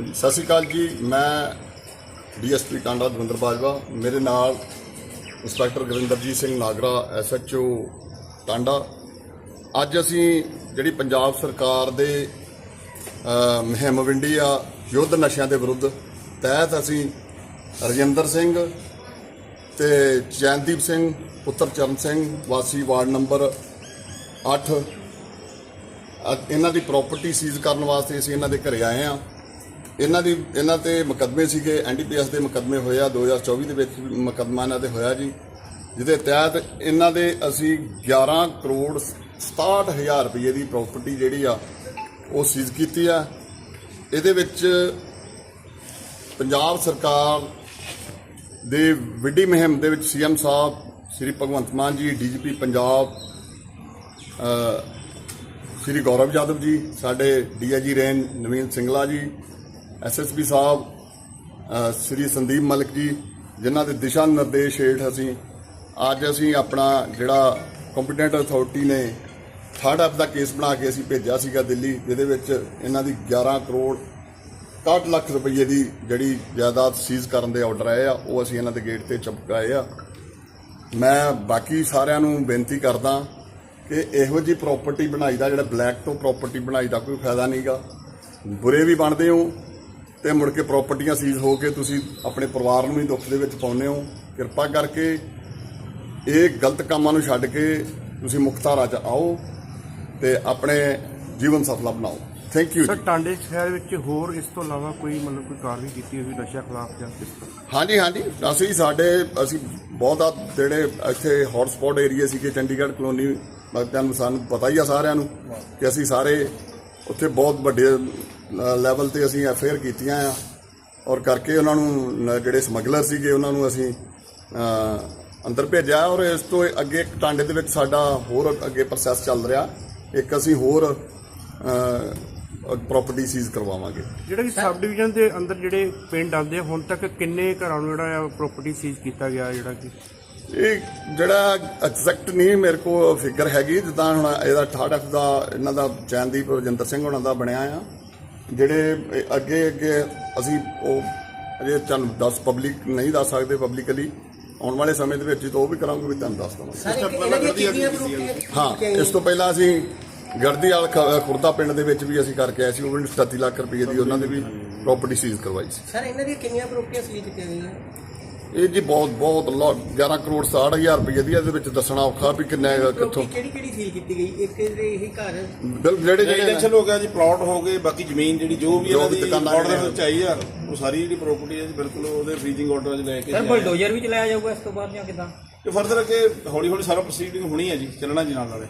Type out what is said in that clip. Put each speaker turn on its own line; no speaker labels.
ਸਤਿ ਸ਼੍ਰੀ ਅਕਾਲ ਜੀ ਮੈਂ ਡੀਐਸਪੀ ਟਾਂਡਾ ਦਵਿੰਦਰ ਬਾਜਵਾ ਮੇਰੇ ਨਾਲ ਇੰਸਪੈਕਟਰ ਗੁਰਿੰਦਰਜੀਤ ਸਿੰਘ ਨਾਗਰਾ ਐਸਐਚਓ ਟਾਂਡਾ ਅੱਜ ਅਸੀਂ ਜਿਹੜੀ ਪੰਜਾਬ ਸਰਕਾਰ ਦੇ ਅ, ਮੁਹਿੰਮ ਵਿੰਡੀ ਆ ਯੁੱਧ ਨਸ਼ਿਆਂ ਦੇ ਵਿਰੁੱਧ ਤਹਿਤ ਅਸੀਂ ਰਜਿੰਦਰ ਸਿੰਘ ਤੇ ਚੈਨਦੀਪ ਸਿੰਘ ਪੁੱਤਰ ਚਰਨ ਸਿੰਘ ਵਾਸੀ ਵਾਰਡ ਨੰਬਰ 8 ਇਹਨਾਂ ਦੀ ਪ੍ਰਾਪਰਟੀ ਸੀਜ਼ ਕਰਨ ਵਾਸਤੇ ਅਸੀਂ ਇਹਨਾਂ ਦੇ ਘਰੇ ਆਏ ਆ। ਇਹਨਾਂ ਦੀ, ਇਹਨਾਂ ਤੇ ਮੁਕੱਦਮੇ ਸੀਗੇ ਐਨਡੀਪੀਐਸ ਦੇ ਮੁਕੱਦਮੇ ਹੋਏ ਆ 2024 ਦੇ ਵਿੱਚ ਵੀ ਮੁਕੱਦਮਾ ਇਹਨਾਂ 'ਤੇ ਹੋਇਆ ਜੀ। ਜਿਹਦੇ ਤਹਿਤ ਇਹਨਾਂ ਦੇ ਅਸੀਂ 11 ਕਰੋੜ 67000 ਰੁਪਏ ਦੀ ਪ੍ਰਾਪਰਟੀ ਜਿਹੜੀ ਆ, ਉਹ ਸੀਜ਼ ਕੀਤੀ ਆ। ਇਹਦੇ ਵਿੱਚ ਪੰਜਾਬ ਸਰਕਾਰ ਦੇ ਵਿੱਢੀ ਮੁਹਿੰਮ ਦੇ ਵਿੱਚ ਸੀਐਮ ਸਾਹਿਬ, ਸ੍ਰੀ ਭਗਵੰਤ ਮਾਨ ਜੀ ਡੀਜੀਪੀ ਪੰਜਾਬ ਸ਼੍ਰੀ ਗੌਰਵ ਯਾਦਵ ਜੀ, ਸਾਡੇ DIG range Naveen Singla ji SSP Sahib Shri Sandeep Malik ji, ਜਿਨ੍ਹਾਂ ਦੇ ਦਿਸ਼ਾ ਨਿਰਦੇਸ਼ ਹੇਠ ਅਸੀਂ ਅੱਜ ਅਸੀਂ ਆਪਣਾ ਜਿਹੜਾ ਕੰਪੀਟੈਂਟ ਅਥਾਰਟੀ ਨੇ ਥਰਡ ਐਪ ਦਾ ਕੇਸ ਬਣਾ ਕੇ ਅਸੀਂ ਭੇਜਿਆ ਸੀਗਾ ਦਿੱਲੀ, ਜਿਹਦੇ ਵਿੱਚ ਇਹਨਾਂ ਦੀ 11 ਕਰੋੜ 61 ਲੱਖ ਰੁਪਏ ਦੀ ਜਿਹੜੀ ਜਾਇਦਾਦ ਸੀਜ਼ ਕਰਨ ਦੇ ਆਰਡਰ ਆਏ ਆ, ਉਹ ਅਸੀਂ ਇਹਨਾਂ ਦੇ ਗੇਟ ਤੇ ਚਪਕਾਏ ਆ। ਮੈਂ ਬਾਕੀ ਸਾਰਿਆਂ ਨੂੰ ਬੇਨਤੀ ਕਰਦਾ ਕਿ ਇਹੋ ਜੀ ਪ੍ਰਾਪਰਟੀ ਬਣਾਈ ਦਾ, ਜਿਹੜਾ ਬਲੈਕ ਤੋਂ ਪ੍ਰਾਪਰਟੀ ਬਣਾਈ ਦਾ ਕੋਈ ਫਾਇਦਾ ਨਹੀਂਗਾ ਬੁਰੇ ਵੀ ਬਣਦੇ ਹੋ ਤੇ ਮੁੜ ਕੇ ਪ੍ਰਾਪਰਟੀਆਂ ਸੀਜ਼ ਹੋ ਕੇ ਤੁਸੀਂ ਆਪਣੇ ਪਰਿਵਾਰ ਨੂੰ ਵੀ ਦੁੱਖ ਦੇ ਵਿੱਚ ਪਾਉਂਦੇ ਹੋ। ਕਿਰਪਾ ਕਰਕੇ ਇਹ ਗਲਤ ਕੰਮਾਂ ਨੂੰ ਛੱਡ ਕੇ ਤੁਸੀਂ ਮੁਖਤਾਰਾ 'ਚ ਆਓ ਤੇ ਆਪਣੇ ਜੀਵਨ ਸਫਲਾ ਬਣਾਓ। ਥੈਂਕ ਯੂ
ਸਰ ਟਾਂਡੇ ਸ਼ਹਿਰ ਵਿੱਚ ਹੋਰ ਇਸ ਤੋਂ ਇਲਾਵਾ ਕੋਈ ਮਤਲਬ ਕੋਈ ਕਾਰਵਾਈ ਕੀਤੀ ਹੋਈ ਨਸ਼ਾ ਖਿਲਾਫ ਜਾਂ ਕਿਸ ਤਰ੍ਹਾਂ?
ਹਾਂਜੀ ਹਾਂਜੀ। ਅਸੀਂ ਸਾਡੇ ਅਸੀਂ ਬਹੁਤ ਆ ਜਿਹੜੇ ਇੱਥੇ ਹੌਟ ਸਪੌਟ ਏਰੀਆ ਸੀਗੇ ਚੰਡੀਗੜ੍ਹ ਕਲੋਨੀ ਬਾਕੀਆਂ ਨੂੰ ਸਾਨੂੰ ਪਤਾ ਹੀ ਆ ਸਾਰਿਆਂ ਨੂੰ ਕਿ ਅਸੀਂ ਸਾਰੇ ਉੱਥੇ ਬਹੁਤ ਵੱਡੇ ਲੈਵਲ ਤੇ ਅਸੀਂ ਐਫਆਈਆਰ ਕੀਤੀਆਂ ਆ। ਔਰ ਕਰਕੇ ਉਹਨਾਂ ਨੂੰ ਜਿਹੜੇ ਸਮਗਲਰ ਸੀਗੇ ਉਹਨਾਂ ਨੂੰ ਅਸੀਂ ਅੰਦਰ ਭੇਜਿਆ। ਔਰ ਇਸ ਤੋਂ ਅੱਗੇ ਇੱਕ ਟਾਂਡੇ ਦੇ ਵਿੱਚ ਸਾਡਾ ਹੋਰ ਅੱਗੇ ਪ੍ਰੋਸੈਸ ਚੱਲ ਰਿਹਾ। ਇੱਕ ਅਸੀਂ ਹੋਰ ਪ੍ਰਾਪਰਟੀ ਸੀਜ਼ ਕਰਵਾਵਾਂਗੇ।
ਜਿਹੜੇ ਕਿ ਸਬ ਡਿਵੀਜ਼ਨ ਦੇ ਅੰਦਰ ਜਿਹੜੇ ਪਿੰਡ ਆਉਂਦੇ ਹੁਣ ਤੱਕ ਕਿੰਨੇ ਘਰਾਂ ਨੂੰ ਜਿਹੜਾ ਪ੍ਰਾਪਰਟੀ ਸੀਜ਼ ਕੀਤਾ ਗਿਆ ਜਿਹੜਾ ਕਿ?
ਇਹ ਜਿਹੜਾ ਐਗਜ਼ੈਕਟ ਨਹੀਂ ਮੇਰੇ ਕੋਲ ਫਿਗਰ ਹੈਗੀ। ਜਿੱਦਾਂ ਹੁਣ ਇਹਦਾ ਥਰਡ ਐਫ ਦਾ ਇਹਨਾਂ ਦਾ ਚੈਨਦੀਪ ਰਜਿੰਦਰ ਸਿੰਘ ਹੋਣਾ ਦਾ ਬਣਿਆ ਆ। ਜਿਹੜੇ ਅੱਗੇ ਅੱਗੇ ਅਸੀਂ ਉਹ ਅਜੇ ਤੁਹਾਨੂੰ ਦੱਸ ਪਬਲਿਕ ਨਹੀਂ ਦੱਸ ਸਕਦੇ ਪਬਲਿਕਲੀ ਆਉਣ ਵਾਲੇ ਸਮੇਂ ਦੇ ਵਿੱਚ ਤਾਂ ਉਹ ਵੀ ਕਰਾਂਗੇ ਵੀ ਤੁਹਾਨੂੰ ਦੱਸ ਦਵਾਂਗੇ। ਹਾਂ ਇਸ ਤੋਂ ਪਹਿਲਾਂ ਅਸੀਂ ਗਰਦੀ ਵਾਲ ਖੁਰਦਾ ਪਿੰਡ ਦੇ ਵਿੱਚ ਵੀ ਅਸੀਂ ਕਰਕੇ ਆਏ ਸੀ ਉਹ ਵੀ 37 ਲੱਖ ਰੁਪਏ ਦੀ ਉਹਨਾਂ ਦੇ ਵੀ ਪ੍ਰਾਪਰਟੀ ਸੀਜ਼ ਕਰਵਾਈ ਸੀ।
ਸਰ ਇਹਨਾਂ ਦੀਆਂ ਕਿੰਨੀਆਂ ਪ੍ਰੋਪਰਟੀਆਂ ਸੀਲ ਕੀਤੀਆਂ ਗਈਆਂ?
ਇਹ ਜੀ ਬਹੁਤ ਬਹੁਤ lot 11 ਕਰੋੜ 60000 ਰੁਪਏ ਦੀ ਇਹਦੇ ਵਿੱਚ ਦੱਸਣਾ ਔਖਾ ਵੀ ਕਿੰਨਾ ਹੈਗਾ, ਕਿੱਥੋਂ।
ਕਿਹੜੀ ਕਿਹੜੀ ਸੀਲ ਕੀਤੀ ਗਈ? ਇੱਕ ਇਹਦੇ ਇਹ ਘਰ
ਬਿਲ ਜਿਹੜੇ ਜਿਹੜੇ
ਰੈਜ਼ੀਡੈਂਸ਼ੀਅਲ ਹੋ ਗਿਆ ਜੀ ਪਲਾਟ ਹੋ ਗਏ ਬਾਕੀ ਜ਼ਮੀਨ ਜਿਹੜੀ ਜੋ ਵੀ
ਜੋ
ਇਹਨਾਂ
ਵੀ
ਦੀ
ਦੁਕਾਨਾਂ
ਵਿੱਚ ਆਈ ਆ ਉਹ ਸਾਰੀ ਜਿਹੜੀ ਪ੍ਰਾਪਰਟੀ ਹੈ ਜੀ ਬਿਲਕੁਲ ਉਹਦੇ ਫ੍ਰੀਜ਼ਿੰਗ ਆਰਡਰ 'ਚ ਲੈ ਕੇ
ਸਰ ਬੁਲਡੋਜ਼ਰ ਵੀ ਚਲਾਇਆ ਜਾਊਗਾ ਇਸ ਤੋਂ ਬਾਅਦ ਜਾਂ ਕਿਦਾਂ?
ਤੇ ਫਰਦਰ ਅੱਗੇ ਹੌਲੀ ਹੌਲੀ ਸਾਰਾ ਪ੍ਰੋਸੀਡਿੰਗ ਹੋਣੀ ਹੈ ਜੀ ਚੱਲਣਾ ਜੀ ਨਾਲ ਨਾਲੇ।